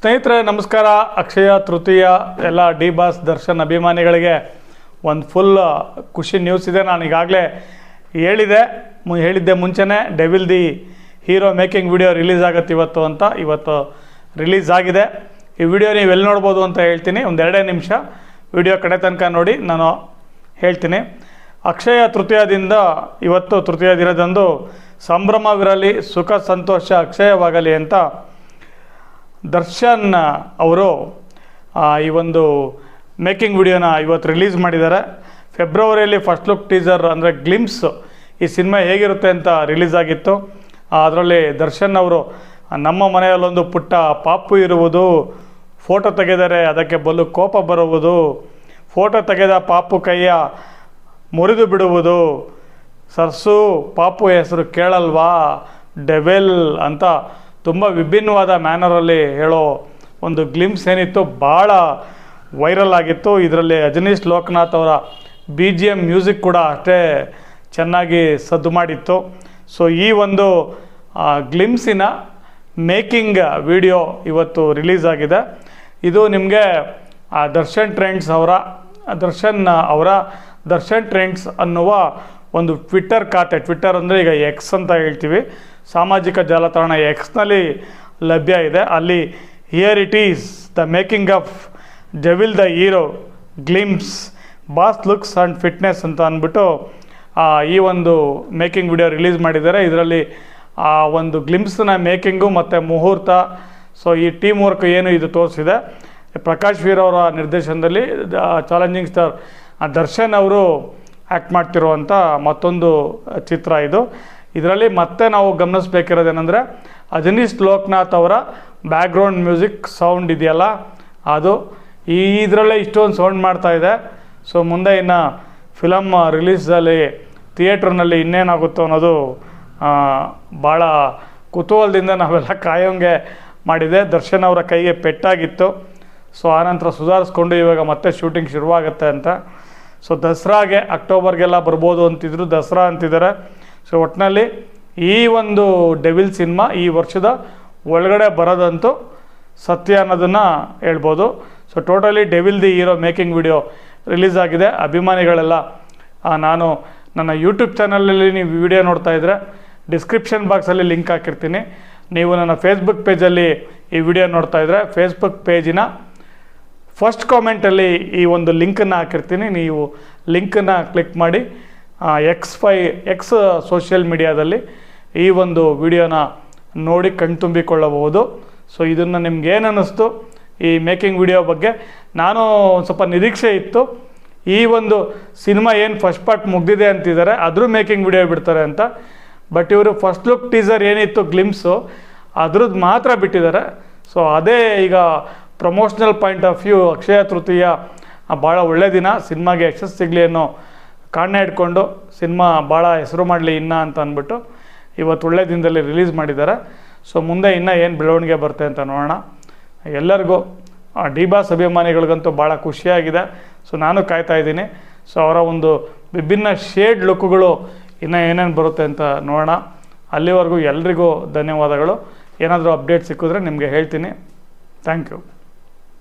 ಸ್ನೇಹಿತರೆ, ನಮಸ್ಕಾರ. ಅಕ್ಷಯ ತೃತೀಯ, ಎಲ್ಲ ಡಿ ಬಾಸ್ ದರ್ಶನ್ ಅಭಿಮಾನಿಗಳಿಗೆ ಒಂದು ಫುಲ್ ಖುಷಿ ನ್ಯೂಸ್ ಇದೆ. ನಾನು ಈಗಾಗಲೇ ಹೇಳಿದೆ, ಮು- ಹೇಳಿದ್ದೆ ಮುಂಚೆನೇ devil the hero making video release ಆಗುತ್ತೆ ಇವತ್ತು ಅಂತ. ಇವತ್ತು ರಿಲೀಸ್ ಆಗಿದೆ. ಈ ವಿಡಿಯೋ ನೀವು ಎಲ್ಲಿ ನೋಡ್ಬೋದು ಅಂತ ಹೇಳ್ತೀನಿ. ಒಂದು ಎರಡೇ ನಿಮಿಷ ವಿಡಿಯೋ ಕಡೆ ತನಕ ನೋಡಿ, ನಾನು ಹೇಳ್ತೀನಿ. ಅಕ್ಷಯ ತೃತೀಯದಿಂದ, ಇವತ್ತು ತೃತೀಯ ದಿನದಂದು ಸಂಭ್ರಮವಿರಲಿ, ಸುಖ, ಸಂತೋಷ ಅಕ್ಷಯವಾಗಲಿ ಅಂತ ದರ್ಶನ್ ಅವರು ಈ ಒಂದು ಮೇಕಿಂಗ್ ವಿಡಿಯೋನ ಇವತ್ತು ರಿಲೀಸ್ ಮಾಡಿದ್ದಾರೆ. ಫೆಬ್ರವರಿಯಲ್ಲಿ ಫಸ್ಟ್ ಲುಕ್ ಟೀಸರ್ ಅಂದರೆ ಗ್ಲಿಮ್ಸ್ ಈ ಸಿನಿಮಾ ಹೇಗಿರುತ್ತೆ ಅಂತ ರಿಲೀಸ್ ಆಗಿತ್ತು. ಅದರಲ್ಲಿ ದರ್ಶನ್ ಅವರು, ನಮ್ಮ ಮನೆಯಲ್ಲೊಂದು ಪುಟ್ಟ ಪಾಪು ಇರುವುದು, ಫೋಟೋ ತೆಗೆದರೆ ಅದಕ್ಕೆ ಬಲು ಕೋಪ ಬರುವುದು, ಫೋಟೋ ತೆಗೆದ ಪಾಪು ಕೈಯ ಮುರಿದು ಬಿಡುವುದು, ಸರ್ಸು ಪಾಪು ಹೆಸರು ಕೇಳಲ್ವಾ, ಡೆವೆಲ್ ಅಂತ ತುಂಬ ವಿಭಿನ್ನವಾದ ಮ್ಯಾನರಲ್ಲಿ ಹೇಳೋ ಒಂದು ಗ್ಲಿಮ್ಸ್ ಏನಿತ್ತು ಭಾಳ ವೈರಲ್ ಆಗಿತ್ತು. ಇದರಲ್ಲಿ ಅಜನೀಶ್ ಲೋಕನಾಥ್ ಅವರ ಬಿ ಜಿ ಎಂ ಮ್ಯೂಸಿಕ್ ಕೂಡ ಅಷ್ಟೇ ಚೆನ್ನಾಗಿ ಸದ್ದು ಮಾಡಿತ್ತು. ಸೊ ಈ ಒಂದು ಗ್ಲಿಮ್ಸಿನ ಮೇಕಿಂಗ್ ವಿಡಿಯೋ ಇವತ್ತು ರಿಲೀಸ್ ಆಗಿದೆ. ಇದು ನಿಮಗೆ ದರ್ಶನ್ ಟ್ರೆಂಡ್ಸ್ ಅವರ, ದರ್ಶನ್ ಅವರ, ದರ್ಶನ್ ಟ್ರೆಂಡ್ಸ್ ಅನ್ನುವ ಒಂದು ಟ್ವಿಟ್ಟರ್ ಖಾತೆ ಟ್ವಿಟ್ಟರ್ ಅಂದರೆ ಈಗ ಎಕ್ಸ್ ಅಂತ ಹೇಳ್ತೀವಿ. ಸಾಮಾಜಿಕ ಜಾಲತಾಣ ಎಕ್ಸ್ನಲ್ಲಿ ಲಭ್ಯ ಇದೆ. ಅಲ್ಲಿ here it is the making of devil the hero glimpse boss looks and fitness ಅಂತ ಅಂದ್ಬಿಟ್ಟು ಈ ಒಂದು ಮೇಕಿಂಗ್ ವಿಡಿಯೋ ರಿಲೀಸ್ ಮಾಡಿದ್ದಾರೆ. ಇದರಲ್ಲಿ, ಆ, ಒಂದು ಗ್ಲಿಮ್ಸ್ನ ಮೇಕಿಂಗು ಮತ್ತು ಮುಹೂರ್ತ. ಸೊ, ಈ ಟೀಮ್ ವರ್ಕ್ ಏನು ಇದು ತೋರಿಸಿದೆ. ಪ್ರಕಾಶ್ ವೀರ್ ಅವರ ನಿರ್ದೇಶನದಲ್ಲಿ ಚಾಲೆಂಜಿಂಗ್ ಸ್ಟಾರ್ ದರ್ಶನ್ ಅವರು ಆ್ಯಕ್ಟ್ ಮಾಡ್ತಿರುವಂಥ ಮತ್ತೊಂದು ಚಿತ್ರ ಇದು. ಇದರಲ್ಲಿ ಮತ್ತೆ ನಾವು ಗಮನಿಸ್ಬೇಕಿರೋದೇನೆಂದರೆ ಅಜನೀಶ್ ಲೋಕನಾಥ್ ಅವರ ಬ್ಯಾಕ್ಗ್ರೌಂಡ್ ಮ್ಯೂಸಿಕ್ ಸೌಂಡ್ ಇದೆಯಲ್ಲ, ಅದು ಈ ಇದರಲ್ಲೇ ಇಷ್ಟೊಂದು ಸೌಂಡ್ ಮಾಡ್ತಾ ಇದೆ. ಸೊ ಮುಂದೆ ಇನ್ನು ಫಿಲಮ್ ರಿಲೀಸಲ್ಲಿ ಥಿಯೇಟ್ರ್ನಲ್ಲಿ ಇನ್ನೇನಾಗುತ್ತೋ ಅನ್ನೋದು ಭಾಳ ಕುತೂಹಲದಿಂದ ನಾವೆಲ್ಲ ಕಾಯೋಂಗೆ ಮಾಡಿದೆ. ದರ್ಶನ್ ಅವರ ಕೈಗೆ ಪೆಟ್ಟಾಗಿತ್ತು. ಸೊ ಆನಂತರ ಸುಧಾರಿಸ್ಕೊಂಡು ಇವಾಗ ಮತ್ತೆ ಶೂಟಿಂಗ್ ಶುರುವಾಗುತ್ತೆ ಅಂತ. ಸೊ ದಸರಾಗೆ ಅಕ್ಟೋಬರ್ಗೆಲ್ಲ ಬರ್ಬೋದು ಅಂತಿದ್ರು. ದಸರಾ ಅಂತಿದ್ದಾರೆ. ಸೊ ಒಟ್ಟಿನಲ್ಲಿ ಈ ಒಂದು ಡೆವಿಲ್ ಸಿನಿಮಾ ಈ ವರ್ಷದ ಒಳಗಡೆ ಬರೋದಂತೂ ಸತ್ಯ ಅನ್ನೋದನ್ನು ಹೇಳ್ಬೋದು. So totally devil the hero making video release ಆಗಿದೆ. ಅಭಿಮಾನಿಗಳೆಲ್ಲ ನಾನು ನನ್ನ ಯೂಟ್ಯೂಬ್ ಚಾನಲಲ್ಲಿ ನೀವು ವಿಡಿಯೋ ನೋಡ್ತಾ ಇದ್ದರೆ ಡಿಸ್ಕ್ರಿಪ್ಷನ್ ಬಾಕ್ಸಲ್ಲಿ ಲಿಂಕ್ ಹಾಕಿರ್ತೀನಿ. ನೀವು ನನ್ನ ಫೇಸ್ಬುಕ್ ಪೇಜಲ್ಲಿ ಈ ವಿಡಿಯೋ ನೋಡ್ತಾ ಇದ್ದರೆ ಫೇಸ್ಬುಕ್ ಪೇಜಿನ ಫಸ್ಟ್ ಕಾಮೆಂಟಲ್ಲಿ ಈ ಒಂದು ಲಿಂಕನ್ನು ಹಾಕಿರ್ತೀನಿ. ನೀವು ಲಿಂಕನ್ನು ಕ್ಲಿಕ್ ಮಾಡಿ ಎಕ್ಸ್ ಫೈ ಎಕ್ಸ್ ಸೋಷಿಯಲ್ ಮೀಡಿಯಾದಲ್ಲಿ ಈ ಒಂದು ವಿಡಿಯೋನ ನೋಡಿ ಕಣ್ತುಂಬಿಕೊಳ್ಳಬಹುದು ಸೊ ಇದನ್ನು ನಿಮ್ಗೆ ಏನು ಅನ್ನಿಸ್ತು? ಈ ಮೇಕಿಂಗ್ ವಿಡಿಯೋ ಬಗ್ಗೆ ನಾನು ಒಂದು ಸ್ವಲ್ಪ ನಿರೀಕ್ಷೆ ಇತ್ತು. ಈ ಒಂದು ಸಿನಿಮಾ ಏನು ಫಸ್ಟ್ ಪಾರ್ಟ್ ಮುಗ್ದಿದೆ ಅಂತಿದ್ದಾರೆ ಅದ್ರ ಮೇಕಿಂಗ್ ವಿಡಿಯೋ ಬಿಡ್ತಾರೆ ಅಂತ. ಬಟ್ ಇವರು ಫಸ್ಟ್ ಲುಕ್ ಟೀಸರ್ ಏನಿತ್ತು ಗ್ಲಿಮ್ಸು ಅದ್ರದ್ದು ಮಾತ್ರ ಬಿಟ್ಟಿದ್ದಾರೆ. ಸೊ ಅದೇ ಈಗ promotional point of view Akshaya Tritiya ಭಾಳ ಒಳ್ಳೆ ದಿನ, ಸಿನಿಮಾಗೆ ಯಶಸ್ಸು ಸಿಗಲಿ ಅನ್ನೋ ಕಾರಣ ಇಟ್ಕೊಂಡು ಸಿನಿಮಾ ಭಾಳ ಹೆಸರು ಮಾಡಲಿ ಇನ್ನ ಅಂತ ಅಂದ್ಬಿಟ್ಟು ಇವತ್ತು ಒಳ್ಳೆ ದಿನದಲ್ಲಿ ರಿಲೀಸ್ ಮಾಡಿದ್ದಾರೆ. ಸೊ ಮುಂದೆ ಇನ್ನೂ ಏನು ಬೆಳವಣಿಗೆ ಬರುತ್ತೆ ಅಂತ ನೋಡೋಣ. ಎಲ್ಲರಿಗೂ ಡಿ ಬಾಸ್ ಅಭಿಮಾನಿಗಳಿಗಂತೂ ಭಾಳ ಖುಷಿಯಾಗಿದೆ. ಸೊ ನಾನು ಕಾಯ್ತಾ ಇದ್ದೀನಿ. ಸೊ ಅವರ ಒಂದು ವಿಭಿನ್ನ ಶೇಡ್ ಲುಕ್ಗಳು ಇನ್ನೂ ಏನೇನು ಬರುತ್ತೆ ಅಂತ ನೋಡೋಣ. ಅಲ್ಲಿವರೆಗೂ ಎಲ್ರಿಗೂ ಧನ್ಯವಾದಗಳು. ಏನಾದರೂ ಅಪ್ಡೇಟ್ ಸಿಕ್ಕಿದ್ರೆ ನಿಮಗೆ ಹೇಳ್ತೀನಿ. Thank you.